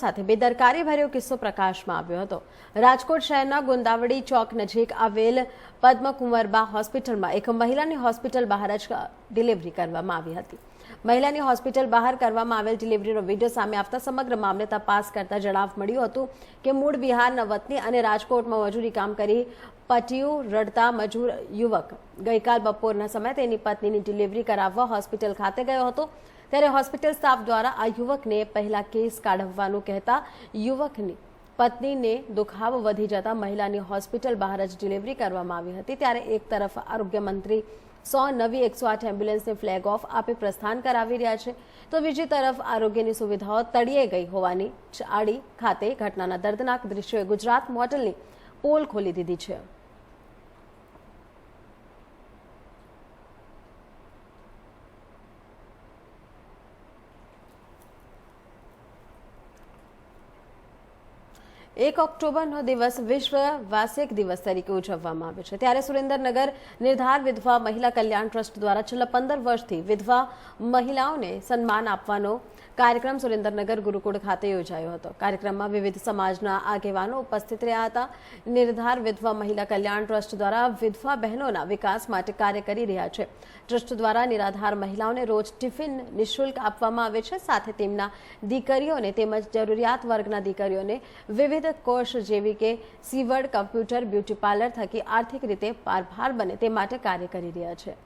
સાથે બેદરકારી ભર્યો કિસ્સો પ્રકાશમાં આવ્યો હતો. રાજકોટ શહેરના ગુંદાવડી ચોક નજીક આવેલ પદ્મકુંવરબા હોસ્પિટલમાં એક મહિલાની હોસ્પિટલ બહાર જ ડિલિવરી કરવામાં આવી હતી. મહિલાની હોસ્પિટલ બહાર કરવામાં આવેલ ડિલિવરીનો વીડિયો સામે આવતા સમગ્ર મામલે તપાસ કરતા જણાવ મળ્યું હતું કે મૂળ બિહારના વતની અને રાજકોટમાં મજૂરી કામ કરી પટિયું રડતા મજૂર યુવક ગઈકાલ બપોરના સમયે તેની પત્નીની ડિલિવરી કરાવવા હોસ્પિટલ ખાતે ગયો હતો. ત્યારે હોસ્પિટલ સ્ટાફ દ્વારા આ યુવકને પહેલા કેસ કાઢવવાનું કહેતા યુવકની પત્નીને દુખાવો વધી જતા મહિલાની હોસ્પિટલ બહાર જ ડિલિવરી કરવામાં આવી હતી. ત્યારે એક તરફ આરોગ્ય મંત્રી સો નવી એકસો આઠ એમ્બ્યુલન્સને ફ્લેગ ઓફ આપી પ્રસ્થાન કરાવી રહ્યા છે. તો બીજી તરફ આરોગ્યની સુવિધાઓ તળિયે ગઈ હોવાની આડી ખાતે ઘટનાના દર્દનાક દ્રશ્યોએ ગુજરાત મોડલની પોલ ખોલી દીધી છે. એક ઓક્ટોબરનો દિવસ વિશ્વ વાસિક દિવસ તરીકે ઉજવવામાં આવે છે. ત્યારે સુરેન્દ્રનગર નિર્ધાર વિધવા મહિલા કલ્યાણ ટ્રસ્ટ દ્વારા છેલ્લા પંદર વર્ષથી વિધવા મહિલાઓને સન્માન આપવાનો કાર્યક્રમ સુરેન્દ્રનગર ગુરુકુળ ખાતે યોજાયો હતો. કાર્યક્રમમાં વિવિધ સમાજના આગેવાનો ઉપસ્થિત રહ્યા હતા. નિર્ધાર વિધવા મહિલા કલ્યાણ ટ્રસ્ટ દ્વારા વિધવા બહેનોના વિકાસ માટે કાર્ય કરી રહ્યા છે. ટ્રસ્ટ દ્વારા નિરાધાર મહિલાઓને રોજ ટિફિન નિઃશુલ્ક આપવામાં આવે છે. સાથે તેમના દીકરીઓને તેમજ જરૂરિયાત વર્ગના દીકરીઓને વિવિધ કોર્સ જેવી કે સીવડ કમ્પ્યુટર બ્યુટી પાર્લર થકી આર્થિક રીતે પારભાર બને તે માટે કાર્ય કરી રહ્યા છે.